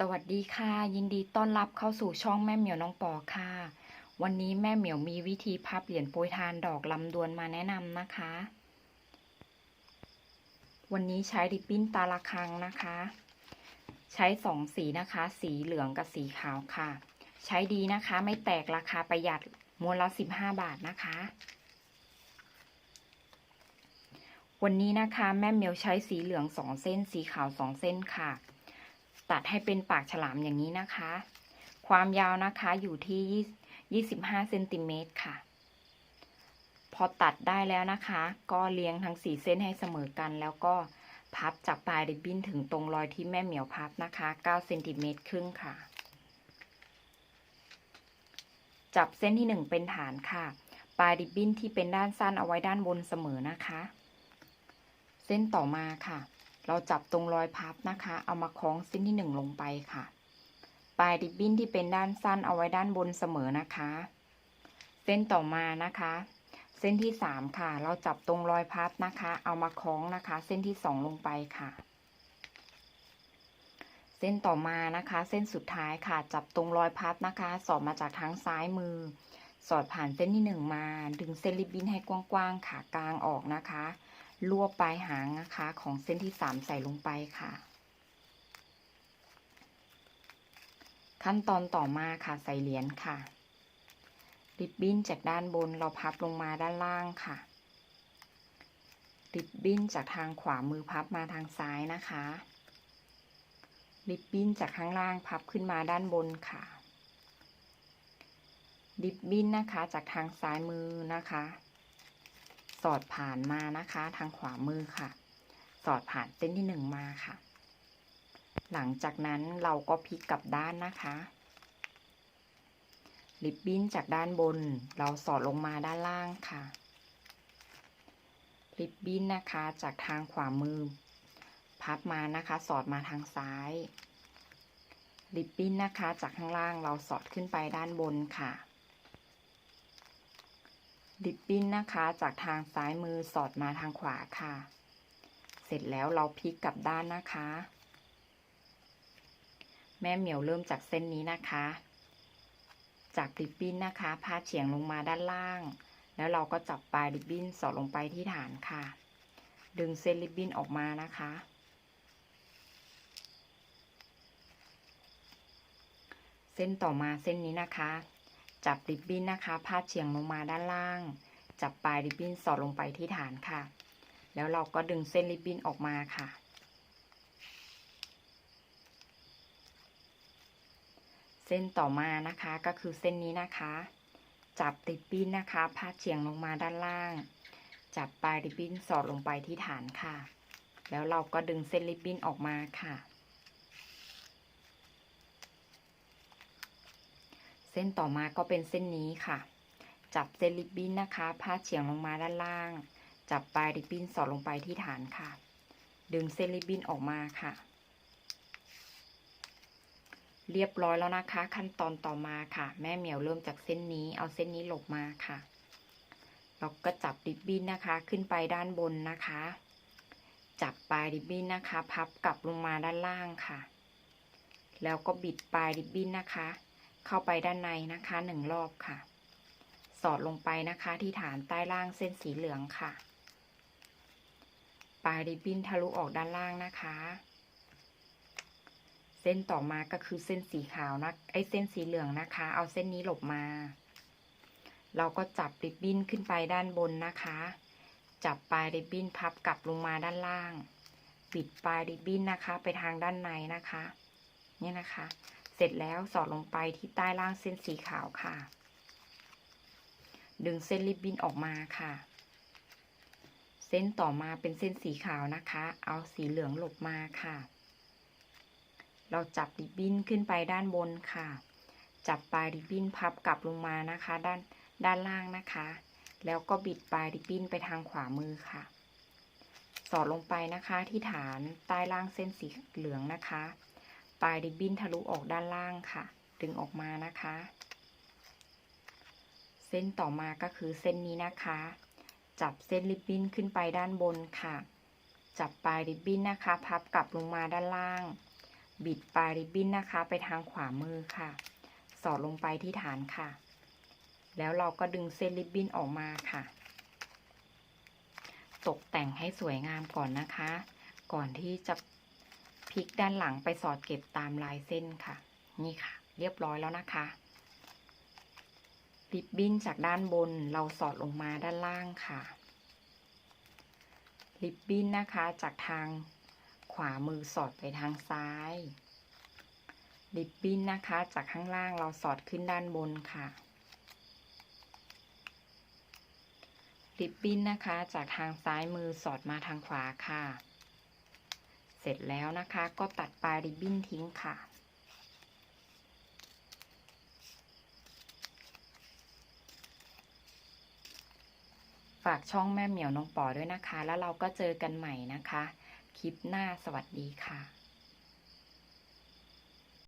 สวัสดีค่ะ ยินดีต้อนรับเข้าสู่ช่องแม่เหมียวน้องปอค่ะ วันนี้แม่เหมียวมีวิธีพับเหรียญโปรยทานดอกลำดวนมาแนะนำนะคะ วันนี้ใช้ริบบิ้นตาละคังนะคะ ใช้สองสีนะคะ สีเหลืองกับสีขาวค่ะ ใช้ดีนะคะไม่แตกราคาประหยัดมวนละสิบห้าบาทนะคะ วันนี้นะคะแม่เหมียวใช้สีเหลืองสองเส้น สีขาวสองเส้นค่ะ ตัดให้เป็นปากฉลามอย่างนี้นะคะ ความยาวนะคะอยู่ที่ 25เซนติเมตรค่ะ พอตัดได้แล้วนะคะ ก็เลี้ยงทั้งสี่เส้นให้เสมอกัน แล้วก็พับจากปลายริบบิ้นถึงตรงรอยที่แม่เหมียวพับนะคะ9เซนติเมตรครึ่งค่ะ จับเส้นที่ 1 เป็นฐานค่ะ ปลายริบบิ้นที่เป็นด้านสั้นเอาไว้ด้านบนเสมอนะคะ เส้นต่อมาค่ะ เราจับตรงรอยพับนะคะ เอามาคล้องเส้นที่หนึ่งลงไปค่ะ ปลายริบบิ้นที่เป็นด้านสั้นเอาไว้ด้านบนเสมอนะคะ เส้นต่อมานะคะ เส้นที่สามค่ะ เราจับตรงรอยพับนะคะ เอามาคล้องนะคะ เส้นที่สองลงไปค่ะ เส้นต่อมานะคะ เส้นสุดท้ายค่ะ จับตรงรอยพับนะคะ สอดมาจากทางซ้ายมือ สอดผ่านเส้นที่หนึ่งมา ดึงเส้นริบบิ้นให้กว้างๆค่ะกลางออกนะคะ รวบปลายหางนะคะ ของเส้นที่สามใส่ลงไปค่ะ ขั้นตอนต่อมาค่ะใส่เหรียญค่ะริบบิ้นจากด้านบนเราพับลงมาด้านล่างค่ะริบบิ้นจากทางขวามือพับมาทางซ้ายนะคะริบบิ้นจากข้างล่างพับขึ้นมาด้านบนค่ะริบบิ้นนะคะจากทางซ้ายมือนะคะ สอดผ่านมานะคะ ทางขวามือค่ะ สอดผ่านเส้นที่หนึ่งมาค่ะ หลังจากนั้นเราก็พลิกกลับด้านนะคะริบบิ้นจากด้านบน เราสอดลงมาด้านล่างค่ะริบบิ้นนะคะจากทางขวามือ พับมานะคะ สอดมาทางซ้ายริบบิ้นนะคะ จากข้างล่างเราสอดขึ้นไปด้านบนค่ะ ริบบิ้นนะคะ จากทางซ้ายมือสอดมาทางขวาค่ะ เสร็จแล้วเราพลิกกลับด้านนะคะ แม่เหมียวเริ่มจากเส้นนี้นะคะ จากริบบิ้นนะคะ พาดเฉียงลงมาด้านล่าง แล้วเราก็จับปลายริบบิ้นสอดลงไปที่ฐานค่ะ ดึงเส้นริบบิ้นออกมานะคะเส้นต่อมาเส้นนี้นะคะ จับริบบิ้นนะคะ พาดเฉียงลงมาด้านล่าง จับปลายริบบิ้นสอดลงไปที่ฐานค่ะ แล้วเราก็ดึงเส้นริบบิ้นออกมาค่ะ เส้นต่อมานะคะก็คือเส้นนี้นะคะ จับริบบิ้นนะคะพาดเฉียงลงมาด้านล่าง จับปลายริบบิ้นสอดลงไปที่ฐานค่ะ แล้วเราก็ดึงเส้นริบบิ้นออกมาค่ะ ส้นต่อมาก็เป็นเส้นนี้ค่ะ จับเส้นริบบิ้นนะคะพาดเฉียงลงมาด้านล่าง จับปลายริบบิ้นสอดลงไปที่ฐานค่ะ ดึงเส้นริบบิ้นออกมาค่ะ เรียบร้อยแล้วนะคะ ขั้นตอนต่อมาค่ะ แม่เหมียวเริ่มจากเส้นนี้เอาเส้นนี้หลบมาค่ะเราก็จับริบบิ้นนะคะขึ้นไปด้านบนนะคะ จับปลายริบบิ้นนะคะ พับกลับลงมาด้านล่างค่ะ แล้วก็บิดปลายริบบิ้นนะคะ เข้าไปด้านในนะคะหนึ่งรอบค่ะ สอดลงไปนะคะที่ฐานใต้ล่างเส้นสีเหลืองค่ะ ปลายริบบิ้นทะลุออกด้านล่างนะคะ เส้นต่อมาก็คือเส้นสีขาวนะไอเส้นสีเหลืองนะคะ เอาเส้นนี้หลบมา เราก็จับริบบิ้นขึ้นไปด้านบนนะคะ จับปลายริบบิ้นพับกลับลงมาด้านล่างบิดปลายริบบิ้นนะคะ ไปทางด้านในนะคะ เนี่ยนะคะ เสร็จแล้วสอดลงไปที่ใต้ล่างเส้นสีขาวค่ะ ดึงเส้นริบบิ้นออกมาค่ะ เส้นต่อมาเป็นเส้นสีขาวนะคะ เอาสีเหลืองหลบมาค่ะ เราจับริบบิ้นขึ้นไปด้านบนค่ะ จับปลายริบบิ้นพับกลับลงมานะคะ ด้านด้านล่างนะคะ แล้วก็บิดปลายริบบิ้นไปทางขวามือค่ะ สอดลงไปนะคะที่ฐานใต้ล่างเส้นสีเหลืองนะคะ ปลายริบบิ้นทะลุออกด้านล่างค่ะ ดึงออกมานะคะ เส้นต่อมาก็คือเส้นนี้นะคะ จับเส้นริบบิ้นขึ้นไปด้านบนค่ะ จับปลายริบบิ้นนะคะ พับกลับลงมาด้านล่าง บิดปลายริบบิ้นนะคะ ไปทางขวามือค่ะ สอดลงไปที่ฐานค่ะ แล้วเราก็ดึงเส้นริบบิ้นออกมาค่ะ ตกแต่งให้สวยงามก่อนนะคะ ก่อนที่จะ ลิกด้านหลังไปสอดเก็บตามลายเส้นค่ะ นี่ค่ะ เรียบร้อยแล้วนะคะริบบิ้นจากด้านบนเราสอดลงมาด้านล่างค่ะริบบิ้นนะคะจากทางขวามือสอดไปทางซ้ายริบบิ้นนะคะจากข้างล่างเราสอดขึ้นด้านบนค่ะริบบิ้นนะคะจากทางซ้ายมือสอดมาทางขวาค่ะ ร็จแล้วนะคะ ก็ตัดปลายริบบิ้นทิ้งค่ะ ฝากช่องแม่เหมียวน้องปอด้วยนะคะ แล้วเราก็เจอกันใหม่นะคะ คลิปหน้าสวัสดีค่ะ